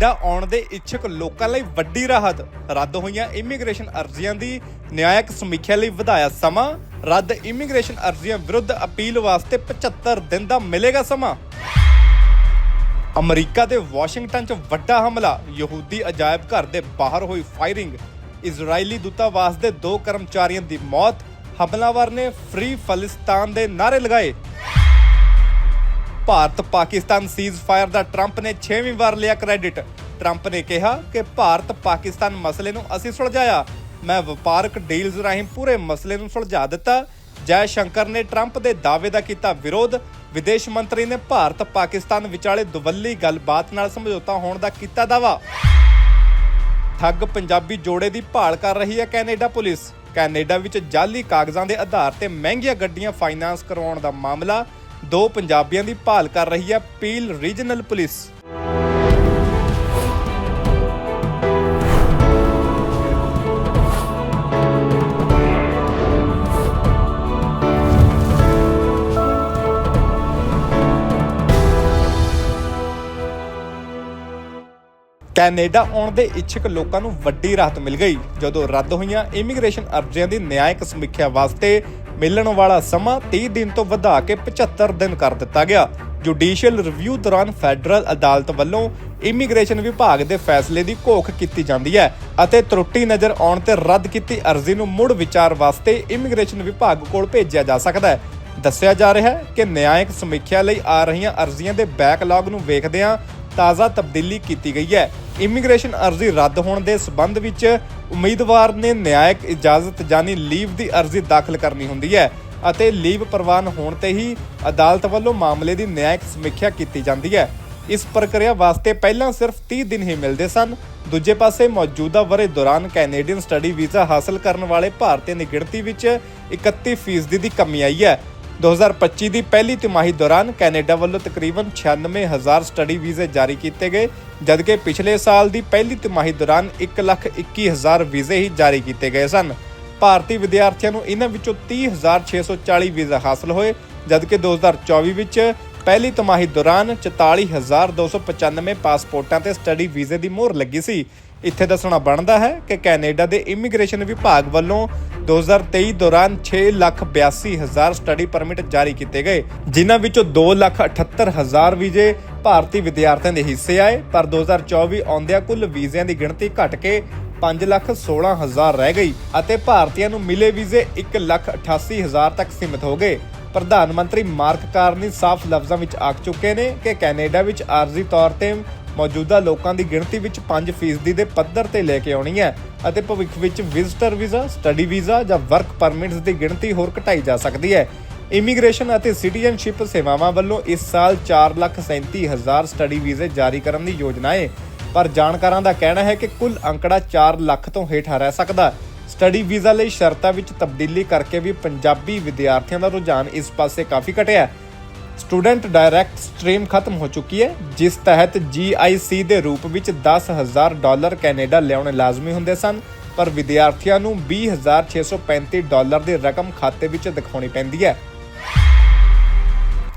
Canada ਆਉਣ ਦੇ ਇੱਛੁਕ ਲੋਕਾਂ ਲਈ ਵੱਡੀ ਰਾਹਤ। ਰੱਦ ਹੋਈਆਂ ਇਮੀਗ੍ਰੇਸ਼ਨ ਅਰਜ਼ੀਆਂ ਦੀ ਨਿਆਇਕ ਸਮੀਖਿਆ ਲਈ ਵਧਾਇਆ ਸਮਾਂ। ਰੱਦ ਇਮੀਗ੍ਰੇਸ਼ਨ ਅਰਜ਼ੀਆਂ ਵਿਰੁੱਧ ਅਪੀਲ ਵਾਸਤੇ 75 ਦਿਨ ਦਾ ਮਿਲੇਗਾ ਸਮਾਂ। ਅਮਰੀਕਾ ਦੇ ਵਾਸ਼ਿੰਗਟਨ 'ਚ ਵੱਡਾ ਹਮਲਾ। ਯਹੂਦੀ ਅਜਾਇਬ ਘਰ ਦੇ ਬਾਹਰ ਹੋਈ ਫਾਇਰਿੰਗ। ਇਜ਼ਰਾਈਲੀ ਦੂਤਾਵਾਸ ਦੇ ਦੋ ਕਰਮਚਾਰੀਆਂ ਦੀ ਮੌਤ। ਹਮਲਾਵਰ ਨੇ ਫ੍ਰੀ ਫਲਿਸਤਾਨ ਦੇ ਨਾਰੇ ਲਗਾਏ। ਭਾਰਤ ਪਾਕਿਸਤਾਨ ਸੀਜ਼ਫਾਇਰ ਦਾ ਟਰੰਪ ਨੇ 6ਵੀਂ ਵਾਰ ਲਿਆ ਕ੍ਰੈਡਿਟ ਟਰੰਪ ਨੇ ਕਿਹਾ ਕਿ ਭਾਰਤ ਪਾਕਿਸਤਾਨ ਮਸਲੇ ਨੂੰ ਅਸੀਂ ਸੁਲਝਾਇਆ। ਮੈਂ ਵਪਾਰਕ ਡੀਲਜ਼ ਰਾਹੀਂ ਪੂਰੇ ਮਸਲੇ ਨੂੰ ਸੁਲਝਾ ਦਿੱਤਾ। ਜੈ ਸ਼ੰਕਰ ਨੇ ਟਰੰਪ ਦੇ ਦਾਅਵੇ ਦਾ ਕੀਤਾ ਵਿਰੋਧ। ਵਿਦੇਸ਼ ਮੰਤਰੀ ਨੇ ਭਾਰਤ ਪਾਕਿਸਤਾਨ ਵਿਚਾਲੇ ਦੁਵੱਲੀ ਗੱਲਬਾਤ ਨਾਲ ਸਮਝੌਤਾ ਹੋਣ ਦਾ ਕੀਤਾ ਦਾਅਵਾ। ਠੱਗ ਪੰਜਾਬੀ ਜੋੜੇ ਦੀ ਭਾਲ ਕਰ ਰਹੀ ਹੈ ਕੈਨੇਡਾ ਪੁਲਿਸ। ਕੈਨੇਡਾ ਵਿੱਚ ਜਾਲੀ ਕਾਗਜ਼ਾਂ ਦੇ ਆਧਾਰ ਤੇ ਮਹਿੰਗੀਆਂ ਗੱਡੀਆਂ ਫਾਈਨਾਂਸ ਕਰਵਾਉਣ ਦਾ ਮਾਮਲਾ। ਦੋ ਪੰਜਾਬੀਆਂ ਦੀ ਭਾਲ ਕਰ ਰਹੀ ਹੈ ਪੀਲ ਰੀਜਨਲ ਪੁਲਿਸ। ਕੈਨੇਡਾ ਆਉਣ ਦੇ ਇੱਛੁਕ ਲੋਕਾਂ ਨੂੰ ਵੱਡੀ ਰਾਹਤ ਮਿਲ ਗਈ। ਜਦੋਂ ਰੱਦ ਹੋਈਆਂ ਇਮੀਗ੍ਰੇਸ਼ਨ ਅਰਜ਼ੀਆਂ ਦੀ ਨਿਆਇਕ ਸਮੀਖਿਆ ਵਾਸਤੇ ਮਿਲਣ ਵਾਲਾ ਸਮਾਂ 30 ਦਿਨ ਤੋਂ ਵਧਾ ਕੇ 75 ਦਿਨ ਕਰ ਦਿੱਤਾ ਗਿਆ। ਜੁਡੀਸ਼ੀਅਲ ਰਿਵਿਊ ਦੌਰਾਨ ਫੈਡਰਲ ਅਦਾਲਤ ਵੱਲੋਂ ਇਮੀਗ੍ਰੇਸ਼ਨ ਵਿਭਾਗ ਦੇ ਫੈਸਲੇ ਦੀ ਘੋਖ ਕੀਤੀ ਜਾਂਦੀ ਹੈ ਅਤੇ ਤਰੁੱਟੀ ਨਜ਼ਰ ਆਉਣ ਤੇ ਰੱਦ ਕੀਤੀ ਅਰਜ਼ੀ ਨੂੰ ਮੁੜ ਵਿਚਾਰ ਵਾਸਤੇ ਇਮੀਗ੍ਰੇਸ਼ਨ ਵਿਭਾਗ ਕੋਲ ਭੇਜਿਆ ਜਾ ਸਕਦਾ ਹੈ। ਦੱਸਿਆ ਜਾ ਰਿਹਾ ਹੈ ਕਿ ਨਿਆਇਕ ਸਮੀਖਿਆ ਲਈ ਆ ਰਹੀਆਂ ਅਰਜ਼ੀਆਂ ਦੇ ਬੈਕਲੌਗ ਨੂੰ ਵੇਖਦਿਆਂ ਤਾਜ਼ਾ ਤਬਦੀਲੀ ਕੀਤੀ ਗਈ ਹੈ। ਇਮੀਗ੍ਰੇਸ਼ਨ ਅਰਜ਼ੀ ਰੱਦ ਹੋਣ ਦੇ ਸਬੰਧ ਵਿੱਚ ਉਮੀਦਵਾਰ ਨੇ ਨਿਆਇਕ ਇਜਾਜ਼ਤ ਜਾਨੀ ਲੀਵ ਦੀ ਅਰਜ਼ੀ ਦਾਖਲ ਕਰਨੀ ਹੁੰਦੀ ਹੈ ਅਤੇ ਲੀਵ ਪ੍ਰਵਾਨ ਹੋਣ ਤੇ ਹੀ ਅਦਾਲਤ ਵੱਲੋਂ ਮਾਮਲੇ ਦੀ ਨਿਆਇਕ ਸਮੀਖਿਆ ਕੀਤੀ ਜਾਂਦੀ ਹੈ। ਇਸ ਪ੍ਰਕਿਰਿਆ ਵਾਸਤੇ ਪਹਿਲਾਂ ਸਿਰਫ 30 ਦਿਨ ਹੀ ਮਿਲਦੇ ਸਨ। ਦੂਜੇ ਪਾਸੇ ਮੌਜੂਦਾ ਵਰੇ ਦੌਰਾਨ ਕੈਨੇਡੀਅਨ ਸਟੱਡੀ ਵੀਜ਼ਾ ਹਾਸਲ ਕਰਨ ਵਾਲੇ ਭਾਰਤੀਆਂ ਦੀ ਗਿਣਤੀ ਵਿੱਚ 31% ਦੀ ਕਮੀ ਆਈ ਹੈ। 2025 ਦੀ ਪਹਿਲੀ ਤਿਮਾਹੀ ਦੌਰਾਨ ਕੈਨੇਡਾ ਵੱਲੋਂ ਤਕਰੀਬਨ 96000 ਸਟੱਡੀ ਵੀਜ਼ੇ ਜਾਰੀ ਕੀਤੇ ਗਏ, ਜਦਕਿ ਪਿਛਲੇ ਸਾਲ ਦੀ ਪਹਿਲੀ ਤਿਮਾਹੀ ਦੌਰਾਨ 121000 ਵੀਜ਼ੇ ਹੀ ਜਾਰੀ ਕੀਤੇ ਗਏ ਸਨ। ਭਾਰਤੀ ਵਿਦਿਆਰਥੀਆਂ ਨੂੰ ਇਹਨਾਂ ਵਿੱਚੋਂ 30640 ਵੀਜ਼ਾ ਹਾਸਲ ਹੋਏ, ਜਦਕਿ 2024 ਵਿੱਚ ਪਹਿਲੀ ਤਿਮਾਹੀ ਦੌਰਾਨ 44295 ਪਾਸਪੋਰਟਾਂ ਤੇ ਸਟੱਡੀ ਵੀਜ਼ੇ ਦੀ ਮੋਹਰ ਲੱਗੀ ਸੀ। ਇੱਥੇ ਦੱਸਣਾ ਬਣਦਾ ਹੈ ਕਿ ਕੈਨੇਡਾ ਦੇ ਇਮੀਗ੍ਰੇਸ਼ਨ ਵਿਭਾਗ ਵੱਲੋਂ 2023 ਦੌਰਾਨ 6,82,000 ਸਟੱਡੀ ਪਰਮਿਟ ਜਾਰੀ ਕੀਤੇ ਗਏ ਜਿਨ੍ਹਾਂ ਵਿੱਚੋਂ 2,78,000 ਵੀਜ਼ੇ ਭਾਰਤੀ ਵਿਦਿਆਰਥੀਆਂ ਦੇ ਹਿੱਸੇ ਆਏ ਪਰ 2024 ਆਉਂਦਿਆਂ ਕੁੱਲ ਵੀਜ਼ਿਆਂ ਦੀ ਗਿਣਤੀ ਘਟ ਕੇ 5,16,000 ਰਹਿ ਗਈ ਅਤੇ ਭਾਰਤੀਆਂ ਨੂੰ ਮਿਲੇ ਵੀਜ਼ੇ 1,88,000 ਤੱਕ ਸੀਮਿਤ ਹੋ ਗਏ। ਪ੍ਰਧਾਨ ਮੰਤਰੀ ਮਾਰਕ ਕਾਰਨੀ ਸਾਫ਼ ਲਫ਼ਜ਼ਾਂ ਵਿੱਚ ਆਖ ਚੁੱਕੇ ਨੇ ਕਿ ਕੈਨੇਡਾ ਵਿੱਚ ਆਰਜ਼ੀ ਤੌਰ ਤੇ ਮੌਜੂਦਾ ਲੋਕਾਂ ਦੀ ਗਿਣਤੀ ਵਿੱਚ 5% ਦੇ ਪੱਧਰ ਤੇ ਲੈ ਕੇ ਆਉਣੀ ਹੈ ਅਤੇ ਭਵਿੱਖ ਵਿੱਚ ਵਿਜ਼ਟਰ ਵੀਜ਼ਾ, ਸਟੱਡੀ ਵੀਜ਼ਾ ਜਾਂ ਵਰਕ ਪਰਮਿਟਸ ਦੀ ਗਿਣਤੀ ਹੋਰ ਘਟਾਈ ਜਾ ਸਕਦੀ ਹੈ। ਇਮੀਗ੍ਰੇਸ਼ਨ ਅਤੇ ਸਿਟੀਜ਼ਨਸ਼ਿਪ ਸੇਵਾਵਾਂ ਵੱਲੋਂ ਇਸ ਸਾਲ 4,37,000 ਸਟੱਡੀ ਵੀਜ਼ੇ ਜਾਰੀ ਕਰਨ ਦੀ ਯੋਜਨਾ ਹੈ ਪਰ ਜਾਣਕਾਰਾਂ ਦਾ ਕਹਿਣਾ ਹੈ ਕਿ ਕੁੱਲ ਅੰਕੜਾ 4 ਲੱਖ ਤੋਂ ਹੇਠਾਂ ਰਹਿ ਸਕਦਾ ਹੈ। ਸਟੱਡੀ ਵੀਜ਼ਾ ਲਈ ਸ਼ਰਤਾਂ ਵਿੱਚ ਤਬਦੀਲੀ ਕਰਕੇ ਵੀ ਪੰਜਾਬੀ ਵਿਦਿਆਰਥੀਆਂ ਦਾ ਰੁਝਾਨ ਇਸ ਪਾਸੇ ਕਾਫੀ ਘਟਿਆ ਹੈ। ਸਟੂਡੈਂਟ ਡਾਇਰੈਕਟ ਸਟ੍ਰੀਮ ਖਤਮ ਹੋ ਚੁੱਕੀ ਹੈ, ਜਿਸ ਤਹਿਤ GIC ਦੇ ਰੂਪ ਵਿੱਚ 10000 ਡਾਲਰ ਕੈਨੇਡਾ ਲਿਆਉਣੇ ਲਾਜ਼ਮੀ ਹੁੰਦੇ ਸਨ, ਪਰ ਵਿਦਿਆਰਥੀਆਂ ਨੂੰ 20635 ਡਾਲਰ ਦੀ ਰਕਮ ਖਾਤੇ ਵਿੱਚ ਦਿਖਾਉਣੀ ਪੈਂਦੀ ਹੈ।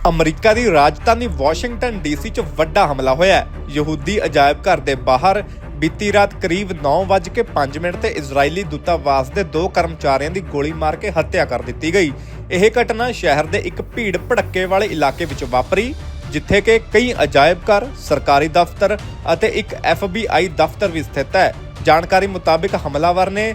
ਅਮਰੀਕਾ ਦੀ ਰਾਜਧਾਨੀ ਵਾਸ਼ਿੰਗਟਨ ਡੀਸੀ 'ਚ ਵੱਡਾ ਹਮਲਾ ਹੋਇਆ ਹੈ। ਯਹੂਦੀ ਅਜਾਇਬ ਘਰ ਦੇ ਬਾਹਰ ਬੀਤੀ ਰਾਤ ਕਰੀਬ 9:05 ਮਿੰਟ ਤੇ ਇਜ਼ਰਾਈਲੀ ਦੂਤਾਵਾਸ ਦੇ ਦੋ ਕਰਮਚਾਰੀਆਂ ਦੀ ਗੋਲੀ ਮਾਰ ਕੇ ਹੱਤਿਆ ਕਰ ਦਿੱਤੀ ਗਈ। ਇਹ ਘਟਨਾ ਸ਼ਹਿਰ ਦੇ ਇੱਕ ਭੀੜ ਭੜੱਕੇ ਵਾਲੇ ਇਲਾਕੇ ਵਿੱਚ ਵਾਪਰੀ, ਜਿੱਥੇ ਕਿ ਕਈ ਅਜਾਇਬ ਘਰ, ਸਰਕਾਰੀ ਦਫ਼ਤਰ ਅਤੇ ਇੱਕ FBI ਦਫ਼ਤਰ ਵੀ ਸਥਿਤ ਹੈ। ਜਾਣਕਾਰੀ ਮੁਤਾਬਕ ਹਮਲਾਵਰ ਨੇ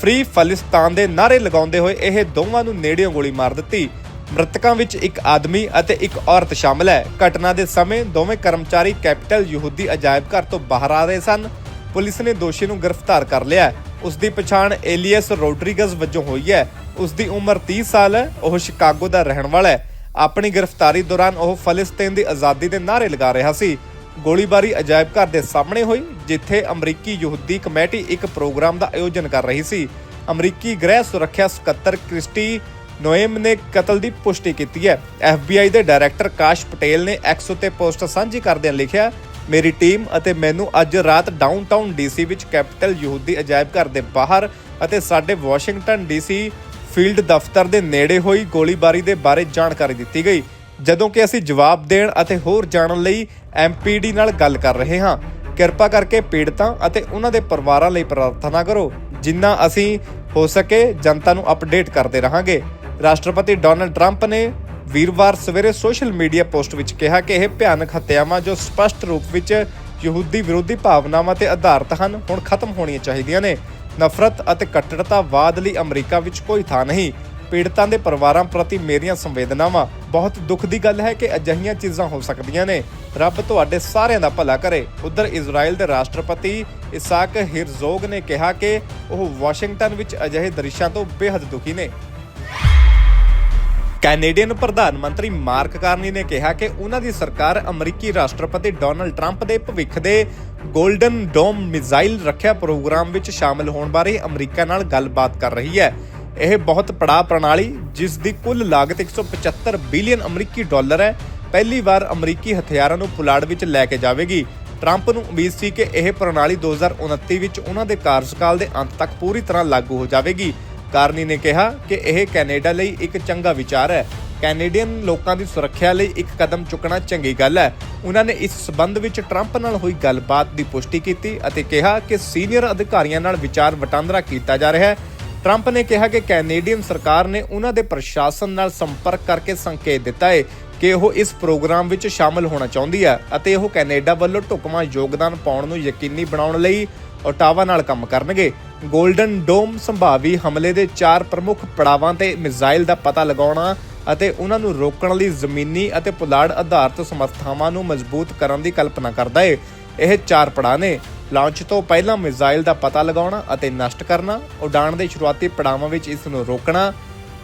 ਫ੍ਰੀ ਫਲਿਸਤਾਨ ਦੇ ਨਾਰੇ ਲਗਾਉਂਦੇ ਹੋਏ ਇਹ ਦੋਵਾਂ ਨੂੰ ਨੇੜਿਓਂ ਗੋਲੀ ਮਾਰ ਦਿੱਤੀ। ਮ੍ਰਿਤਕਾਂ ਵਿੱਚ ਇੱਕ ਆਦਮੀ ਅਤੇ ਇੱਕ ਔਰਤ ਸ਼ਾਮਲ ਹੈ। ਘਟਨਾ ਦੇ ਸਮੇਂ ਦੋਵੇਂ ਕਰਮਚਾਰੀ ਕੈਪੀਟਲ ਯਹੂਦੀ ਅਜਾਇਬ ਘਰ ਤੋਂ ਬਾਹਰ ਆ ਰਹੇ ਸਨ। ਪੁਲਿਸ ਨੇ ਦੋਸ਼ੀ ਨੂੰ ਗ੍ਰਿਫਤਾਰ ਕਰ ਲਿਆ ਹੈ। ਉਸ ਦੀ ਪਛਾਣ ਏਲੀਅਸ ਰੋਡਰੀਗਜ਼ ਵਜੋਂ ਹੋਈ ਹੈ। ਉਸ ਦੀ ਉਮਰ 30 ਸਾਲ ਹੈ ਉਹ ਸ਼ਿਕਾਗੋ ਦਾ ਰਹਿਣ ਵਾਲਾ ਹੈ। ਆਪਣੀ ਗ੍ਰਿਫਤਾਰੀ ਦੌਰਾਨ ਉਹ ਫਲਸਤੀਨ ਦੀ ਆਜ਼ਾਦੀ ਦੇ ਨਾਅਰੇ ਲਗਾ ਰਿਹਾ ਸੀ। ਗੋਲੀਬਾਰੀ ਅਜਾਇਬ ਘਰ ਦੇ ਸਾਹਮਣੇ ਹੋਈ, ਜਿੱਥੇ ਅਮਰੀਕੀ ਯਹੂਦੀ ਕਮੇਟੀ ਇੱਕ ਪ੍ਰੋਗਰਾਮ ਦਾ ਆਯੋਜਨ ਕਰ ਰਹੀ ਸੀ। ਅਮਰੀਕੀ ਗ੍ਰਹਿ ਸੁਰੱਖਿਆ ਸਕੱਤਰ ਕ੍ਰਿਸਟੀ ਨੋਇਮ ਨੇ ਕਤਲ ਦੀ ਪੁਸ਼ਟੀ ਕੀਤੀ ਹੈ। FBI ਦੇ ਡਾਇਰੈਕਟਰ ਕਾਸ਼ ਪਟੇਲ ਨੇ ਐਕਸ ਉੱਤੇ ਪੋਸਟ ਸਾਂਝੀ ਕਰਦਿਆਂ ਲਿਖਿਆ ਮੇਰੀ ਟੀਮ ਅਤੇ ਮੈਨੂੰ ਅੱਜ ਰਾਤ ਡਾਊਨਟਾਊਨ ਡੀਸੀ ਵਿੱਚ ਕੈਪੀਟਲ ਯਹੂਦੀ ਅਜਾਇਬ ਘਰ ਦੇ ਬਾਹਰ ਅਤੇ ਸਾਡੇ ਵਾਸ਼ਿੰਗਟਨ ਡੀਸੀ ਫੀਲਡ ਦਫ਼ਤਰ ਦੇ ਨੇੜੇ ਹੋਈ ਗੋਲੀਬਾਰੀ ਦੇ ਬਾਰੇ ਜਾਣਕਾਰੀ ਦਿੱਤੀ ਗਈ, ਜਦੋਂ ਕਿ ਅਸੀਂ ਜਵਾਬ ਦੇਣ ਅਤੇ ਹੋਰ ਜਾਣਨ ਲਈ ਐਮਪੀਡੀ ਨਾਲ ਗੱਲ ਕਰ ਰਹੇ ਹਾਂ। ਕਿਰਪਾ ਕਰਕੇ ਪੀੜਤਾਂ ਅਤੇ ਉਹਨਾਂ ਦੇ ਪਰਿਵਾਰਾਂ ਲਈ ਪ੍ਰਾਰਥਨਾ ਕਰੋ, ਜਿੰਨਾ ਅਸੀਂ ਹੋ ਸਕੇ ਜਨਤਾ ਨੂੰ ਅਪਡੇਟ ਕਰਦੇ ਰਹਾਂਗੇ। ਰਾਸ਼ਟਰਪਤੀ ਡੋਨਲਡ ਟਰੰਪ ਨੇ ਵੀਰਵਾਰ ਸਵੇਰੇ ਸੋਸ਼ਲ ਮੀਡੀਆ ਪੋਸਟ ਵਿੱਚ ਕਿਹਾ ਕਿ ਇਹ ਭਿਆਨਕ ਹੱਤਿਆਵਾਂ ਜੋ ਸਪਸ਼ਟ ਰੂਪ ਵਿੱਚ ਯਹੂਦੀ ਵਿਰੋਧੀ ਭਾਵਨਾਵਾਂ ਤੇ ਆਧਾਰਿਤ ਹਨ, ਹੁਣ ਖਤਮ ਹੋਣੀਆਂ ਚਾਹੀਦੀਆਂ ਨੇ। ਨਫ਼ਰਤ ਅਤੇ ਕੱਟੜਤਾਵਾਦ ਲਈ ਅਮਰੀਕਾ ਵਿੱਚ ਕੋਈ ਥਾਂ ਨਹੀਂ। ਪੀੜਤਾਂ ਦੇ ਪਰਿਵਾਰਾਂ ਪ੍ਰਤੀ ਮੇਰੀਆਂ ਸੰਵੇਦਨਾਵਾਂ। ਬਹੁਤ ਦੁੱਖ ਦੀ ਗੱਲ ਹੈ ਕਿ ਅਜਿਹੀਆਂ ਚੀਜ਼ਾਂ ਹੋ ਸਕਦੀਆਂ ਨੇ। ਰੱਬ ਤੁਹਾਡੇ ਸਾਰਿਆਂ ਦਾ ਭਲਾ ਕਰੇ। ਉਧਰ ਇਜ਼ਰਾਈਲ ਦੇ ਰਾਸ਼ਟਰਪਤੀ ਇਸਾਕ ਹਿਰਜ਼ੋਗ ਨੇ ਕਿਹਾ ਕਿ ਉਹ ਵਾਸ਼ਿੰਗਟਨ ਵਿੱਚ ਅਜਿਹੇ ਦ੍ਰਿਸ਼ਾਂ ਤੋਂ ਬੇहद ਦੁਖੀ ਨੇ। ਕੈਨੇਡੀਅਨ ਪ੍ਰਧਾਨ ਮੰਤਰੀ ਮਾਰਕ ਕਾਰਨੀ ਨੇ ਕਿਹਾ ਕਿ ਉਹਨਾਂ ਦੀ ਸਰਕਾਰ ਅਮਰੀਕੀ ਰਾਸ਼ਟਰਪਤੀ ਡੋਨਲਡ ਟਰੰਪ ਦੇ ਭਵਿੱਖ ਦੇ ਗੋਲਡਨ ਡੋਮ ਮਿਜ਼ਾਈਲ ਰੱਖਿਆ ਪ੍ਰੋਗਰਾਮ ਵਿੱਚ ਸ਼ਾਮਲ ਹੋਣ ਬਾਰੇ ਅਮਰੀਕਾ ਨਾਲ ਗੱਲਬਾਤ ਕਰ ਰਹੀ ਹੈ। ਇਹ ਬਹੁਤ ਪੜਾਅ ਪ੍ਰਣਾਲੀ, ਜਿਸ ਦੀ ਕੁੱਲ ਲਾਗਤ 175 ਬਿਲੀਅਨ ਅਮਰੀਕੀ ਡਾਲਰ ਹੈ, ਪਹਿਲੀ ਵਾਰ ਅਮਰੀਕੀ ਹਥਿਆਰਾਂ ਨੂੰ ਪੁਲਾੜ ਵਿੱਚ ਲੈ ਕੇ ਜਾਵੇਗੀ। ਟਰੰਪ ਨੂੰ ਉਮੀਦ ਸੀ ਕਿ ਇਹ ਪ੍ਰਣਾਲੀ 2029 ਵਿੱਚ ਉਹਨਾਂ ਦੇ ਕਾਰਜਕਾਲ ਦੇ ਅੰਤ ਤੱਕ ਪੂਰੀ ਤਰ੍ਹਾਂ ਲਾਗੂ ਹੋ ਜਾਵੇਗੀ। ਕਾਰਨੀ ਨੇ ਕਿਹਾ ਕਿ ਇਹ ਕੈਨੇਡਾ ਲਈ ਇੱਕ ਚੰਗਾ ਵਿਚਾਰ ਹੈ। ਕੈਨੇਡੀਅਨ ਲੋਕਾਂ ਦੀ ਸੁਰੱਖਿਆ ਲਈ ਇੱਕ ਕਦਮ ਚੁੱਕਣਾ ਚੰਗੀ ਗੱਲ ਹੈ। ਉਹਨਾਂ ਨੇ ਇਸ ਸਬੰਧ ਵਿੱਚ ਟਰੰਪ ਨਾਲ ਹੋਈ ਗੱਲਬਾਤ ਦੀ ਪੁਸ਼ਟੀ ਕੀਤੀ ਅਤੇ ਕਿਹਾ ਕਿ ਸੀਨੀਅਰ ਅਧਿਕਾਰੀਆਂ ਨਾਲ ਵਿਚਾਰ ਵਟਾਂਦਰਾ ਕੀਤਾ ਜਾ ਰਿਹਾ ਹੈ। ਟਰੰਪ ਨੇ ਕਿਹਾ ਕਿ ਕੈਨੇਡੀਅਨ ਸਰਕਾਰ ਨੇ ਉਹਨਾਂ ਦੇ ਪ੍ਰਸ਼ਾਸਨ ਨਾਲ ਸੰਪਰਕ ਕਰਕੇ ਸੰਕੇਤ ਦਿੱਤਾ ਹੈ ਕਿ ਉਹ ਇਸ ਪ੍ਰੋਗਰਾਮ ਵਿੱਚ ਸ਼ਾਮਲ ਹੋਣਾ ਚਾਹੁੰਦੀ ਹੈ ਅਤੇ ਉਹ ਕੈਨੇਡਾ ਵੱਲੋਂ ਢੁਕਵਾਂ ਯੋਗਦਾਨ ਪਾਉਣ ਨੂੰ ਯਕੀਨੀ ਬਣਾਉਣ ਲਈ ਓਟਾਵਾ ਨਾਲ ਕੰਮ ਕਰਨਗੇ। ਗੋਲਡਨ ਡੋਮ ਸੰਭਾਵੀ ਹਮਲੇ ਦੇ ਚਾਰ ਪ੍ਰਮੁੱਖ ਪੜਾਵਾਂ ਤੇ ਮਿਜ਼ਾਈਲ ਦਾ ਪਤਾ ਲਗਾਉਣਾ ਅਤੇ ਉਹਨਾਂ ਨੂੰ ਰੋਕਣ ਲਈ ਜ਼ਮੀਨੀ ਅਤੇ ਪੁਲਾੜ ਆਧਾਰਿਤ ਸਮਰੱਥਾਵਾਂ ਨੂੰ ਮਜ਼ਬੂਤ ਕਰਨ ਦੀ ਕਲਪਨਾ ਕਰਦਾ ਹੈ ਇਹ ਚਾਰ ਪੜਾਅ ਨੇ ਲਾਂਚ ਤੋਂ ਪਹਿਲਾਂ ਮਿਜ਼ਾਈਲ ਦਾ ਪਤਾ ਲਗਾਉਣਾ ਅਤੇ ਨਸ਼ਟ ਕਰਨਾ, ਉਡਾਣ ਦੇ ਸ਼ੁਰੂਆਤੀ ਪੜਾਵਾਂ ਵਿੱਚ ਇਸ ਨੂੰ ਰੋਕਣਾ,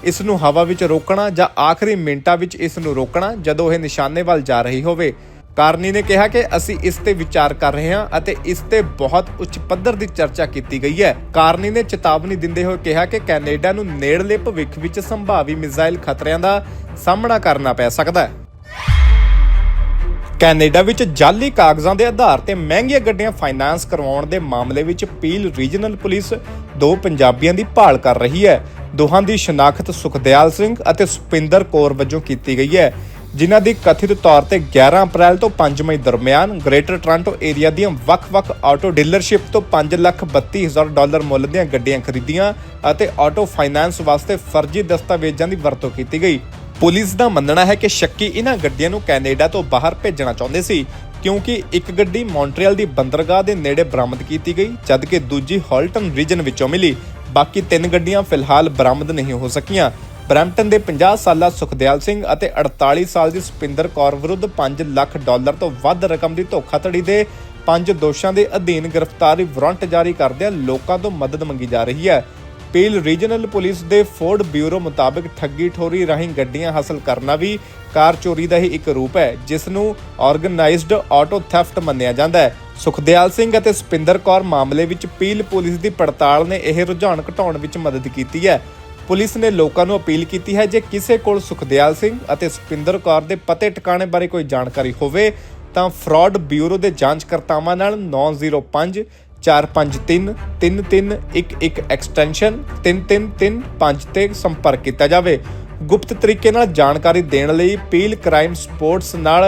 ਇਸ ਨੂੰ ਹਵਾ ਵਿੱਚ ਰੋਕਣਾ ਜਾਂ ਆਖਰੀ ਮਿੰਟਾਂ ਵਿੱਚ ਇਸ ਨੂੰ ਰੋਕਣਾ ਜਦੋਂ ਇਹ ਨਿਸ਼ਾਨੇ ਵੱਲ ਜਾ ਰਹੀ ਹੋਵੇ। ਕਾਰਨੀ ਨੇ ਕਿਹਾ ਕਿ ਅਸੀਂ ਇਸ ਤੇ ਵਿਚਾਰ ਕਰ ਰਹੇ ਹਾਂ ਅਤੇ ਇਸ ਤੇ ਬਹੁਤ ਉੱਚ ਪੱਧਰ ਦੀ ਚਰਚਾ ਕੀਤੀ ਗਈ ਹੈ। ਕਾਰਨੀ ਨੇ ਚੇਤਾਵਨੀ ਦਿੰਦੇ ਹੋਏ ਕਿਹਾ ਕਿ ਕੈਨੇਡਾ ਨੂੰ ਨੇੜਲੇ ਭਵਿੱਖ ਵਿੱਚ ਸੰਭਾਵੀ ਮਿਜ਼ਾਈਲ ਖਤਰਿਆਂ ਦਾ ਸਾਹਮਣਾ ਕਰਨਾ ਪੈ ਸਕਦਾ ਹੈ। ਕੈਨੇਡਾ ਵਿੱਚ ਜਾਲੀ ਕਾਗਜ਼ਾਂ ਦੇ ਆਧਾਰ ਤੇ ਮਹਿੰਗੀਆਂ ਗੱਡੀਆਂ ਫਾਈਨਾਂਸ ਕਰਵਾਉਣ ਦੇ ਮਾਮਲੇ ਵਿੱਚ ਪੀਲ ਰੀਜਨਲ ਪੁਲਿਸ ਦੋ ਪੰਜਾਬੀਆਂ ਦੀ ਭਾਲ ਕਰ ਰਹੀ ਹੈ। ਦੋਹਾਂ ਦੀ ਸ਼ਨਾਖਤ ਸੁਖਦਿਆਲ ਸਿੰਘ ਅਤੇ ਸੁਪਿੰਦਰ ਕੌਰ ਵਜੋਂ ਕੀਤੀ ਗਈ ਹੈ। ਜਿਨ੍ਹਾਂ ਦੀ ਕਥਿਤ ਤੌਰ ਤੇ 11 ਅਪ੍ਰੈਲ ਤੋਂ 5 ਮਈ ਦਰਮਿਆਨ ਗ੍ਰੇਟਰ ਟੋਰਾਂਟੋ ਏਰੀਆ ਦੀਆਂ ਵੱਖ-ਵੱਖ ਆਟੋ ਡੀਲਰਸ਼ਿਪ ਤੋਂ 532000 ਡਾਲਰ ਮੁੱਲ ਦੀਆਂ ਗੱਡੀਆਂ ਖਰੀਦੀਆਂ ਅਤੇ ਆਟੋ ਫਾਈਨਾਂਸ ਵਾਸਤੇ ਫਰਜ਼ੀ ਦਸਤਾਵੇਜ਼ਾਂ ਦੀ ਵਰਤੋਂ ਕੀਤੀ ਗਈ। ਪੁਲਿਸ ਦਾ ਮੰਨਣਾ ਹੈ ਕਿ ਸ਼ੱਕੀ ਇਹਨਾਂ ਗੱਡੀਆਂ ਨੂੰ ਕੈਨੇਡਾ ਤੋਂ ਬਾਹਰ ਭੇਜਣਾ ਚਾਹੁੰਦੇ ਸੀ, ਕਿਉਂਕਿ ਇੱਕ ਗੱਡੀ ਮੌਂਟਰੀਅਲ ਦੀ ਬੰਦਰਗਾਹ ਦੇ ਨੇੜੇ ਬਰਾਮਦ ਕੀਤੀ ਗਈ, ਜਦਕਿ ਦੂਜੀ ਹਾਲਟਨ ਰੀਜਨ ਵਿੱਚੋਂ ਮਿਲੀ। ਬਾਕੀ ਤਿੰਨ ਗੱਡੀਆਂ ਫਿਲਹਾਲ ਬਰਾਮਦ ਨਹੀਂ ਹੋ ਸਕੀਆਂ। ਬਰੈਂਪਟਨ ਦੇ 50 ਸਾਲਾ ਸੁਖਦਿਆਲ ਸਿੰਘ ਅਤੇ 48 ਸਾਲ ਦੀ ਸੁਪਿੰਦਰ ਕੌਰ ਵਿਰੁੱਧ 5 ਲੱਖ ਡਾਲਰ ਤੋਂ ਵੱਧ ਰਕਮ ਦੀ ਧੋਖਾਧੜੀ ਦੇ ਪੰਜ ਦੋਸ਼ਾਂ ਦੇ ਅਧੀਨ ਗ੍ਰਿਫਤਾਰੀ ਵਾਰੰਟ ਜਾਰੀ ਕਰਦਿਆਂ ਲੋਕਾਂ ਤੋਂ ਮਦਦ ਮੰਗੀ ਜਾ ਰਹੀ ਹੈ। ਪੀਲ ਰੀਜਨਲ ਪੁਲਿਸ ਦੇ ਫੋਰਡ ਬਿਊਰੋ ਮੁਤਾਬਕ ਠੱਗੀ ਠੋਰੀ ਰਾਹੀਂ ਗੱਡੀਆਂ ਹਾਸਲ ਕਰਨਾ ਵੀ ਕਾਰ ਚੋਰੀ ਦਾ ਹੀ ਇੱਕ ਰੂਪ ਹੈ, ਜਿਸ ਨੂੰ ਆਰਗੇਨਾਈਜ਼ਡ ਆਟੋ ਥੈਫਟ ਮੰਨਿਆ ਜਾਂਦਾ ਹੈ। ਸੁਖਦਿਆਲ ਸਿੰਘ ਅਤੇ ਸੁਪਿੰਦਰ ਕੌਰ ਮਾਮਲੇ ਵਿੱਚ ਪੀਲ ਪੁਲਿਸ ਦੀ ਪੜਤਾਲ ਨੇ ਇਹ ਰੁਝਾਨ ਘਟਾਉਣ ਵਿੱਚ ਮਦਦ ਕੀਤੀ ਹੈ। ਪੁਲਿਸ ਨੇ ਲੋਕਾਂ ਨੂੰ ਅਪੀਲ ਕੀਤੀ ਹੈ ਜੇ ਕਿਸੇ ਕੋਲ ਸੁਖਦਿਆਲ ਸਿੰਘ ਅਤੇ ਸੁਪਿੰਦਰ ਕੌਰ ਦੇ ਪਤੇ ਟਿਕਾਣੇ ਬਾਰੇ ਕੋਈ ਜਾਣਕਾਰੀ ਹੋਵੇ, ਤਾਂ ਫਰਾਡ ਬਿਊਰੋ ਦੇ ਜਾਂਚਕਰਤਾਵਾਂ ਨਾਲ 905 453 3311 ਐਕਸਟੈਂਸ਼ਨ 3335 ਤੇ ਸੰਪਰਕ ਕੀਤਾ ਜਾਵੇ। ਗੁਪਤ ਤਰੀਕੇ ਨਾਲ ਜਾਣਕਾਰੀ ਦੇਣ ਲਈ ਪੀਲ ਕ੍ਰਾਈਮ ਸਪੋਰਟਸ ਨਾਲ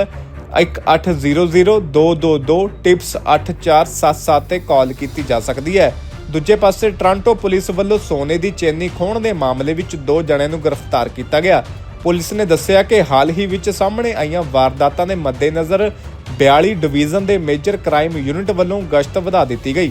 1800-222 ਟਿਪਸ 8477 ਤੇ ਕਾਲ ਕੀਤੀ ਜਾ ਸਕਦੀ ਹੈ। ਦੂਜੇ ਪਾਸੇ ਟ੍ਰਾਂਟੋ ਪੁਲਿਸ ਵੱਲੋਂ ਸੋਨੇ ਦੀ ਚੇਨੀ ਖੋਹਣ ਦੇ ਮਾਮਲੇ ਵਿੱਚ ਦੋ ਜਣਿਆਂ ਨੂੰ ਗ੍ਰਿਫਤਾਰ ਕੀਤਾ ਗਿਆ। ਪੁਲਿਸ ਨੇ ਦੱਸਿਆ ਕਿ ਹਾਲ ਹੀ ਵਿੱਚ ਸਾਹਮਣੇ ਆਈਆਂ ਵਾਰਦਾਤਾਂ ਦੇ ਮੱਦੇਨਜ਼ਰ 42 ਡਿਵੀਜ਼ਨ ਦੇ ਮੇਜਰ ਕ੍ਰਾਈਮ ਯੂਨਿਟ ਵੱਲੋਂ ਗਸ਼ਤ ਵਧਾ ਦਿੱਤੀ ਗਈ।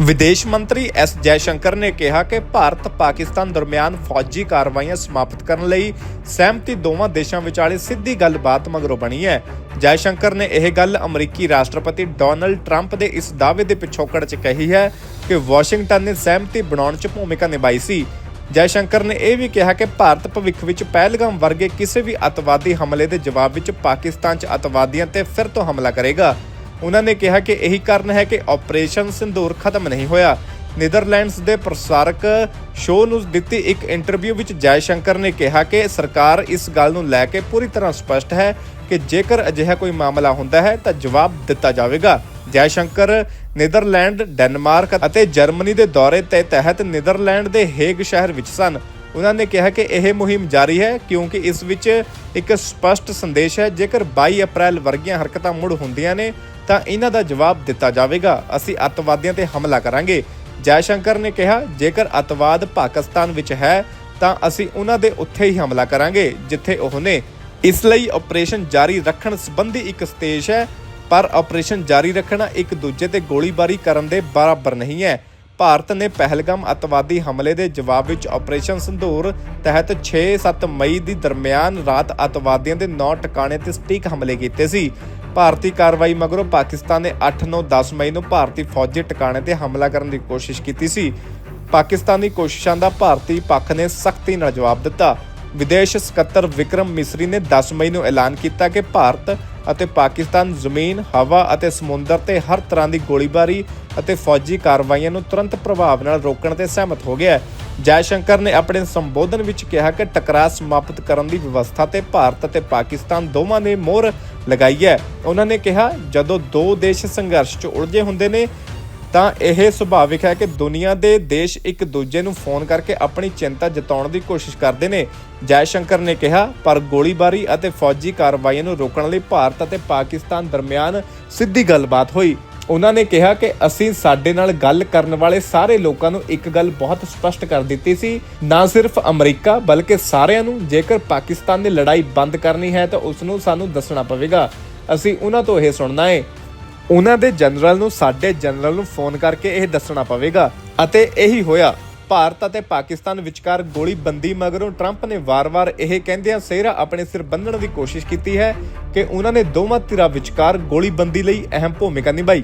ਵਿਦੇਸ਼ ਮੰਤਰੀ ਐਸ ਜੈਸ਼ੰਕਰ ਨੇ ਕਿਹਾ ਕਿ ਭਾਰਤ ਪਾਕਿਸਤਾਨ ਦਰਮਿਆਨ ਫੌਜੀ ਕਾਰਵਾਈਆਂ ਸਮਾਪਤ ਕਰਨ ਲਈ ਸਹਿਮਤੀ ਦੋਵਾਂ ਦੇਸ਼ਾਂ ਵਿਚਾਲੇ ਸਿੱਧੀ ਗੱਲਬਾਤ ਮਗਰੋਂ ਬਣੀ ਹੈ। ਜੈਸ਼ੰਕਰ ਨੇ ਇਹ ਗੱਲ ਅਮਰੀਕੀ ਰਾਸ਼ਟਰਪਤੀ ਡੋਨਲਡ ਟਰੰਪ ਦੇ ਇਸ ਦਾਅਵੇ ਦੇ ਪਿਛੋਕੜ 'ਚ ਕਹੀ ਹੈ ਕਿ ਵਾਸ਼ਿੰਗਟਨ ਨੇ ਸਹਿਮਤੀ ਬਣਾਉਣ 'ਚ ਭੂਮਿਕਾ ਨਿਭਾਈ ਸੀ। ਜੈਸ਼ੰਕਰ ਨੇ ਇਹ ਵੀ ਕਿਹਾ ਕਿ ਭਾਰਤ ਭਵਿੱਖ ਵਿੱਚ ਪਹਿਲਗਾਮ ਵਰਗੇ ਕਿਸੇ ਵੀ ਅਤਵਾਦੀ ਹਮਲੇ ਦੇ ਜਵਾਬ ਵਿੱਚ ਪਾਕਿਸਤਾਨ 'ਚ ਅਤਵਾਦੀਆਂ ਤੇ ਫਿਰ ਤੋਂ ਹਮਲਾ ਕਰੇਗਾ। ਉਹਨਾਂ ਨੇ ਕਿਹਾ ਕਿ ਇਹੀ ਕਾਰਨ ਹੈ ਕਿ ਆਪਰੇਸ਼ਨ ਸਿੰਦੂਰ ਖਤਮ ਨਹੀਂ ਹੋਇਆ। ਨੀਦਰਲੈਂਡਸ ਦੇ ਪ੍ਰਸਾਰਕ ਸ਼ੋਅ ਨੂੰ ਦਿੱਤੀ ਇੱਕ ਇੰਟਰਵਿਊ ਵਿੱਚ ਜੈਸ਼ੰਕਰ ਨੇ ਕਿਹਾ ਕਿ ਸਰਕਾਰ ਇਸ ਗੱਲ ਨੂੰ ਲੈ ਕੇ ਪੂਰੀ ਤਰ੍ਹਾਂ ਸਪਸ਼ਟ ਹੈ ਕਿ ਜੇਕਰ ਅਜਿਹਾ ਕੋਈ ਮਾਮਲਾ ਹੁੰਦਾ ਹੈ ਤਾਂ ਜਵਾਬ ਦਿੱਤਾ ਜਾਵੇਗਾ। ਜੈਸ਼ੰਕਰ ਨੀਦਰਲੈਂਡ, ਡੈਨਮਾਰਕ ਅਤੇ ਜਰਮਨੀ ਦੇ ਦੌਰੇ ਤੇ ਤਹਿਤ ਨੀਦਰਲੈਂਡ ਦੇ ਹੇਗ ਸ਼ਹਿਰ ਵਿੱਚ ਸਨ। ਉਹਨਾਂ ਨੇ ਕਿਹਾ ਕਿ ਇਹ ਮੁਹਿੰਮ ਜਾਰੀ ਹੈ ਕਿਉਂਕਿ ਇਸ ਵਿੱਚ ਇੱਕ ਸਪਸ਼ਟ ਸੰਦੇਸ਼ ਹੈ, ਜੇਕਰ 22 ਅਪ੍ਰੈਲ ਵਰਗੀਆਂ ਹਰਕਤਾਂ ਮੁੜ ਹੁੰਦੀਆਂ ਨੇ ਤਾਂ ਇਹਨਾਂ ਦਾ ਜਵਾਬ ਦਿੱਤਾ ਜਾਵੇਗਾ। ਅਸੀਂ ਅੱਤਵਾਦੀਆਂ ਤੇ ਹਮਲਾ ਕਰਾਂਗੇ। ਜੈਸ਼ੰਕਰ ਨੇ ਕਿਹਾ, ਜੇਕਰ ਅੱਤਵਾਦ ਪਾਕਿਸਤਾਨ ਵਿੱਚ ਹੈ, ਤਾਂ ਅਸੀਂ ਉਹਨਾਂ ਦੇ ਉੱਥੇ ਹੀ ਹਮਲਾ ਕਰਾਂਗੇ, ਜਿੱਥੇ ਉਹ ਨੇ ਇਸ ਲਈ ਆਪਰੇਸ਼ਨ ਜਾਰੀ ਰੱਖਣ ਸੰਬੰਧੀ ਇੱਕ ਸਤੇਸ਼ ਹੈ, ਪਰ ਆਪਰੇਸ਼ਨ ਜਾਰੀ ਰੱਖਣਾ ਇੱਕ ਦੂਜੇ ਤੇ ਗੋਲੀਬਾਰੀ ਕਰਨ ਦੇ ਬਰਾਬਰ ਨਹੀਂ ਹੈ। ਭਾਰਤ ਨੇ ਪਹਿਲਗਾਮ ਅਤਵਾਦੀ ਹਮਲੇ ਦੇ ਜਵਾਬ ਵਿੱਚ ਆਪਰੇਸ਼ਨ ਸੰਧੂਰ ਤਹਿਤ 6-7 ਮਈ ਦੀ ਦਰਮਿਆਨ ਰਾਤ ਅਤਵਾਦੀਆਂ ਦੇ 9 ਟਿਕਾਣੇ ਤੇ ਸਟੀਕ ਹਮਲੇ ਕੀਤੇ ਸੀ। ਭਾਰਤੀ ਕਾਰਵਾਈ ਮਗਰੋਂ ਪਾਕਿਸਤਾਨ ਨੇ 8-9-10 ਮਈ ਨੂੰ ਭਾਰਤੀ ਫੌਜੀ ਟਿਕਾਣੇ ਤੇ ਹਮਲਾ ਕਰਨ ਦੀ ਕੋਸ਼ਿਸ਼ ਕੀਤੀ ਸੀ ਪਾਕਿਸਤਾਨੀ ਕੋਸ਼ਿਸ਼ਾਂ ਦਾ ਭਾਰਤੀ ਪੱਖ ਨੇ ਸਖਤੀ ਨਾਲ ਜਵਾਬ ਦਿੱਤਾ ਵਿਦੇਸ਼ ਸਕੱਤਰ ਵਿਕਰਮ ਮਿਸਰੀ ਨੇ 10 ਮਈ ਨੂੰ ਐਲਾਨ ਕੀਤਾ ਕਿ ਭਾਰਤ ਅਤੇ ਪਾਕਿਸਤਾਨ ਜ਼ਮੀਨ, ਹਵਾ ਅਤੇ ਸਮੁੰਦਰ ਤੇ ਹਰ ਤਰ੍ਹਾਂ ਦੀ ਗੋਲੀਬਾਰੀ ਅਤੇ ਫੌਜੀ ਕਾਰਵਾਈਆਂ ਨੂੰ ਤੁਰੰਤ ਪ੍ਰਭਾਵ ਨਾਲ ਰੋਕਣ ਤੇ ਸਹਿਮਤ ਹੋ ਗਿਆ ਹੈ। ਜੈਸ਼ੰਕਰ ਨੇ ਆਪਣੇ ਸੰਬੋਧਨ ਵਿੱਚ ਕਿਹਾ ਕਿ ਟਕਰਾਅ ਸਮਾਪਤ ਕਰਨ ਦੀ ਵਿਵਸਥਾ ਤੇ ਭਾਰਤ ਅਤੇ ਪਾਕਿਸਤਾਨ ਦੋਵਾਂ ਨੇ ਮੋਹਰ ਲਗਾਈ ਹੈ। ਉਹਨਾਂ ਨੇ ਕਿਹਾ, ਜਦੋਂ ਦੋ ਦੇਸ਼ ਸੰਘਰਸ਼ 'ਚ ਉਲਝੇ ਹੁੰਦੇ ਨੇ, ਤਾਂ ਇਹ ਸੁਭਾਵਿਕ ਹੈ ਕਿ ਦੁਨੀਆ ਦੇ ਦੇਸ਼ ਇੱਕ ਦੂਜੇ ਨੂੰ ਫੋਨ ਕਰਕੇ ਆਪਣੀ ਚਿੰਤਾ ਜਤਾਉਣ ਦੀ ਕੋਸ਼ਿਸ਼ ਕਰਦੇ ਨੇ। ਜੈਸ਼ੰਕਰ ਨੇ ਕਿਹਾ, ਪਰ ਗੋਲੀਬਾਰੀ ਅਤੇ ਫੌਜੀ ਕਾਰਵਾਈਆਂ ਨੂੰ ਰੋਕਣ ਲਈ ਭਾਰਤ ਅਤੇ ਪਾਕਿਸਤਾਨ ਦਰਮਿਆਨ ਸਿੱਧੀ ਗੱਲਬਾਤ ਹੋਈ। ਉਹਨਾਂ ਨੇ ਕਿਹਾ ਕਿ ਅਸੀਂ ਸਾਡੇ ਨਾਲ ਗੱਲ ਕਰਨ ਵਾਲੇ ਸਾਰੇ ਲੋਕਾਂ ਨੂੰ ਇੱਕ ਗੱਲ ਬਹੁਤ ਸਪਸ਼ਟ ਕਰ ਦਿੱਤੀ ਸੀ। ਨਾ ਸਿਰਫ ਅਮਰੀਕਾ, ਬਲਕਿ ਸਾਰਿਆਂ ਨੂੰ, ਜੇਕਰ ਪਾਕਿਸਤਾਨ ਨੇ ਲੜਾਈ ਬੰਦ ਕਰਨੀ ਹੈ ਤਾਂ ਉਸ ਨੂੰ ਸਾਨੂੰ ਦੱਸਣਾ ਪਵੇਗਾ। ਅਸੀਂ ਉਹਨਾਂ ਤੋਂ ਇਹ ਸੁਣਨਾ ਹੈ। ਉਹਨਾਂ ਦੇ ਜਨਰਲ ਨੂੰ, ਸਾਡੇ ਜਨਰਲ ਨੂੰ ਫੋਨ ਕਰਕੇ ਇਹ ਦੱਸਣਾ ਪਵੇਗਾ। ਅਤੇ ਇਹੀ ਹੋਇਆ। ਭਾਰਤ ਅਤੇ ਪਾਕਿਸਤਾਨ ਵਿਚਕਾਰ ਗੋਲੀਬੰਦੀ ਮਗਰੋਂ ਟਰੰਪ ਨੇ ਵਾਰ-ਵਾਰ ਇਹ ਕਹਿੰਦਿਆਂ ਸਿਹਰਾ ਆਪਣੇ ਸਿਰ ਬੰਨਣ ਦੀ ਕੋਸ਼ਿਸ਼ ਕੀਤੀ ਹੈ ਕਿ ਉਹਨਾਂ ਨੇ ਦੋਵਾਂ ਧਿਰਾਂ ਵਿਚਕਾਰ ਗੋਲੀਬੰਦੀ ਲਈ ਅਹਿਮ ਭੂਮਿਕਾ ਨਿਭਾਈ।